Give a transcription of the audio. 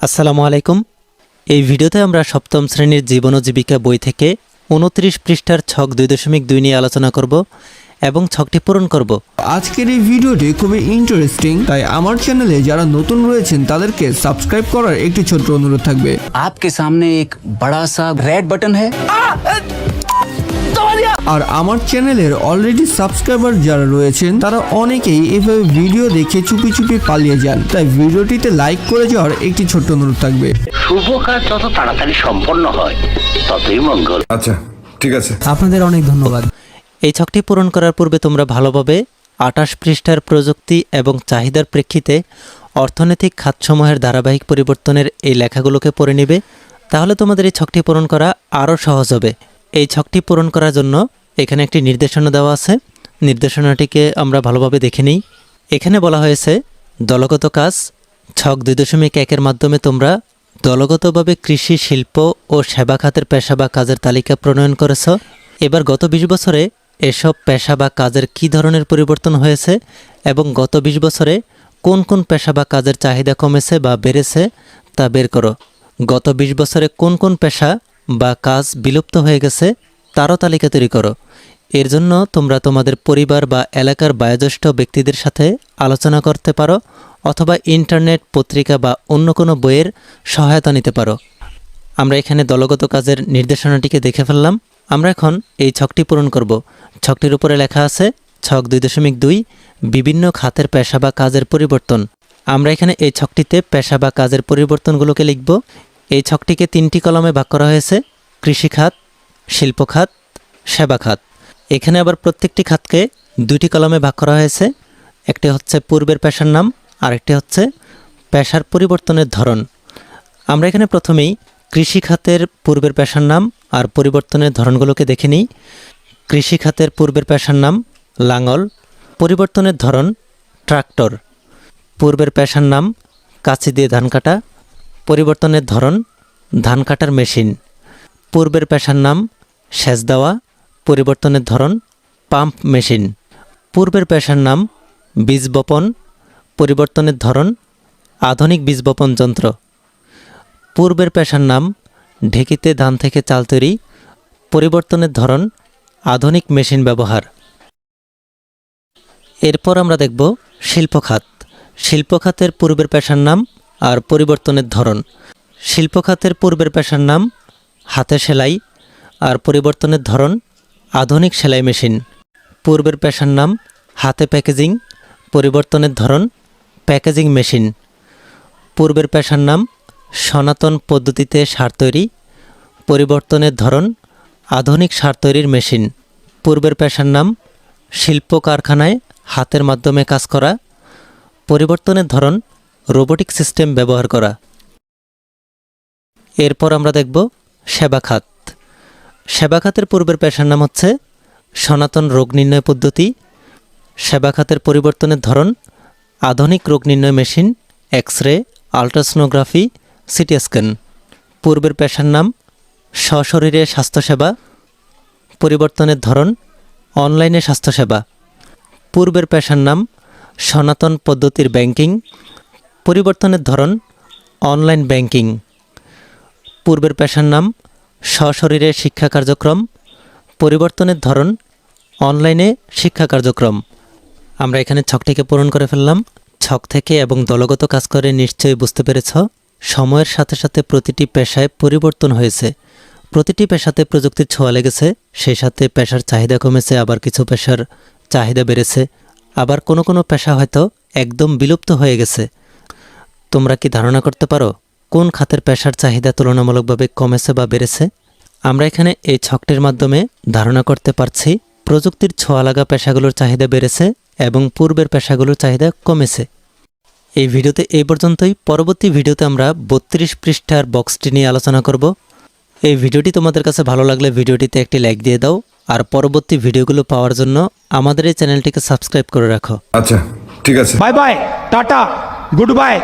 আসসালামু আলাইকুম এই ভিডিওতে আমরা সপ্তম শ্রেণীর জীবন ও জীবিকা বই থেকে উনত্রিশ পৃষ্ঠার ছক দুই দশমিক দুই নিয়ে আলোচনা করব এবং ছকটি পূরণ করব আজকের এই ভিডিওটি খুবই ইন্টারেস্টিং তাই আমার চ্যানেলে যারা নতুন রয়েছেন তাদেরকে সাবস্ক্রাইব করার একটি ছোট্ট অনুরোধ থাকবে आपके सामने एक बड़ा सा रेड बटन है আর আমার চ্যানেলের অলরেডি সাবস্ক্রাইবার যারা রয়েছেন তারা অনেকেই এভাবে ভিডিও দেখে চুপি চুপি পালিয়ে যান। তাই ভিডিওটিতে লাইক করে যাওয়ার একটি ছোট্ট অনুরোধ থাকবে। শুভ কাজ যত তাড়াতাড়ি সম্পন্ন হয় ততই মঙ্গল। আচ্ছা ঠিক আছে। আপনাদের অনেক ধন্যবাদ। এই ছকটি পূরণ করার পূর্বে তোমরা ভালোভাবে আটাশ পৃষ্ঠার প্রযুক্তি এবং চাহিদার প্রেক্ষিতে অর্থনৈতিক খাতসমূহের ধারাবাহিক পরিবর্তনের এই লেখাগুলোকে পড়ে নিবে তাহলে তোমাদের এই ছকটি পূরণ করা আরও সহজ হবে। এই ছকটি পূরণ করার জন্য এখানে একটি নির্দেশনা দেওয়া আছে। নির্দেশনাটিকে আমরা ভালোভাবে দেখে নিই। এখানে বলা হয়েছে, দলগত কাজ ছক দুই দশমিক একের মাধ্যমে তোমরা দলগতভাবে কৃষি, শিল্প ও সেবা খাতের পেশা বা কাজের তালিকা প্রণয়ন করেছ। এবার গত বিশ বছরে এসব পেশা বা কাজের কি ধরনের পরিবর্তন হয়েছে এবং গত বিশ বছরে কোন কোন পেশা বা কাজের চাহিদা কমেছে বা বেড়েছে তা বের করো। গত বিশ বছরে কোন কোন পেশা বা কাজ বিলুপ্ত হয়ে গেছে তারও তালিকা তৈরি করো। এর জন্য তোমরা তোমাদের পরিবার বা এলাকার বয়োজ্যেষ্ঠ ব্যক্তিদের সাথে আলোচনা করতে পারো অথবা ইন্টারনেট, পত্রিকা বা অন্য কোনো বইয়ের সহায়তা নিতে পারো। আমরা এখানে দলগত কাজের নির্দেশনাটিকে দেখে ফেললাম। আমরা এখন এই ছকটি পূরণ করব। ছকটির উপরে লেখা আছে, ছক দুই দশমিক দুই, বিভিন্ন খাতের পেশা বা কাজের পরিবর্তন। আমরা এখানে এই ছকটিতে পেশা বা কাজের পরিবর্তনগুলোকে লিখব। এই ছকটিকে তিনটি কলমে ভাগ করা হয়েছে, কৃষি খাত শিল্প খাত সেবা খাত এখানে আবার প্রত্যেকটি খাতকে দুইটি কলমে ভাগ করা হয়েছে। একটি হচ্ছে পূর্বের পেশার নাম, আরেকটি হচ্ছে পেশার পরিবর্তনের ধরন। আমরা এখানে প্রথমেই কৃষি খাতের পূর্বের পেশার নাম আর পরিবর্তনের ধরনগুলোকে দেখে নিই। কৃষি খাতের পূর্বের পেশার নাম লাঙল, পরিবর্তনের ধরন ট্রাক্টর। পূর্বের পেশার নাম কাঁচি দিয়ে ধান কাটা, পরিবর্তনের ধরন ধান কাটার মেশিন। পূর্বের পেশার নাম সেচ দেওয়া পরিবর্তনের ধরন পাম্প মেশিন। পূর্বের পেশার নাম বীজ বপন, পরিবর্তনের ধরন আধুনিক বীজ বপন যন্ত্র। পূর্বের পেশার নাম ঢেকিতে ধান থেকে চাল তৈরি, পরিবর্তনের ধরন আধুনিক মেশিন ব্যবহার। এরপর আমরা দেখব শিল্প খাত শিল্প খাতের পূর্বের পেশার নাম আর পরিবর্তনের ধরন। শিল্প খাতের পূর্বের পেশার নাম হাতে সেলাই আর পরিবর্তনের ধরন আধুনিক সেলাই মেশিন। পূর্বের পেশার নাম হাতে প্যাকেজিং, পরিবর্তনের ধরন প্যাকেজিং মেশিন। পূর্বের পেশার নাম সনাতন পদ্ধতিতে সার তৈরি, পরিবর্তনের ধরন আধুনিক সার তৈরির মেশিন। পূর্বের পেশার নাম শিল্প কারখানায় হাতের মাধ্যমে কাজ করা, পরিবর্তনের ধরন রোবোটিক সিস্টেম ব্যবহার করা। এরপর আমরা দেখব সেবা খাত সেবা খাতের পূর্বের পেশার নাম হচ্ছে সনাতন রোগ নির্ণয় পদ্ধতি। সেবা খাতের পরিবর্তনের ধরন, আধুনিক রোগ নির্ণয় machine X ray ultrasonography, CT scan. পূর্বের পেশার নাম সশরীরে স্বাস্থ্যসেবা। পরিবর্তনের ধরন, অনলাইনে স্বাস্থ্যসেবা। পূর্বের পেশার নাম সনাতন পদ্ধতির ব্যাংকিং। পরিবর্তনের ধরন, অনলাইন ব্যাংকিং। পূর্বের পেশার নাম, সশরীরে শিক্ষা কার্যক্রম, পরিবর্তনের ধরন, অনলাইনে শিক্ষা কার্যক্রম। আমরা এখানে ছকটিকে পূরণ করে ফেললাম। ছক থেকে এবং দলগত কাজ করে নিশ্চয়ই বুঝতে পেরেছ, সময়ের সাথে সাথে প্রতিটি পেশায় পরিবর্তন হয়েছে। প্রতিটি পেশাতে প্রযুক্তির ছোঁয়া লেগেছে, সেই সাথে পেশার চাহিদা কমেছে, আবার কিছু পেশার চাহিদা বেড়েছে। আবার কোনো কোনো পেশা হয়তো একদম বিলুপ্ত হয়ে গেছে। তোমরা কি ধারণা করতে পারো? কোন খাতের পেশার চাহিদা তুলনামূলকভাবে কমেছে বা বেড়েছে? আমরা এখানে এই ছকটির মাধ্যমে ধারণা করতে পারছি প্রযুক্তির ছোঁয়া লাগা পেশাগুলোর চাহিদা বেড়েছে এবং পূর্বের পেশাগুলোর চাহিদা কমেছে। এই ভিডিওতে এই পর্যন্তই। পরবর্তী ভিডিওতে আমরা বত্রিশ পৃষ্ঠার বক্সটি নিয়ে আলোচনা করব। এই ভিডিওটি তোমাদের কাছে ভালো লাগলে ভিডিওটিতে একটি লাইক দিয়ে দাও। আর পরবর্তী ভিডিওগুলো পাওয়ার জন্য আমাদের এই চ্যানেলটিকে সাবস্ক্রাইব করে রাখো। আচ্ছা ঠিক আছে। Bye bye tata good bye.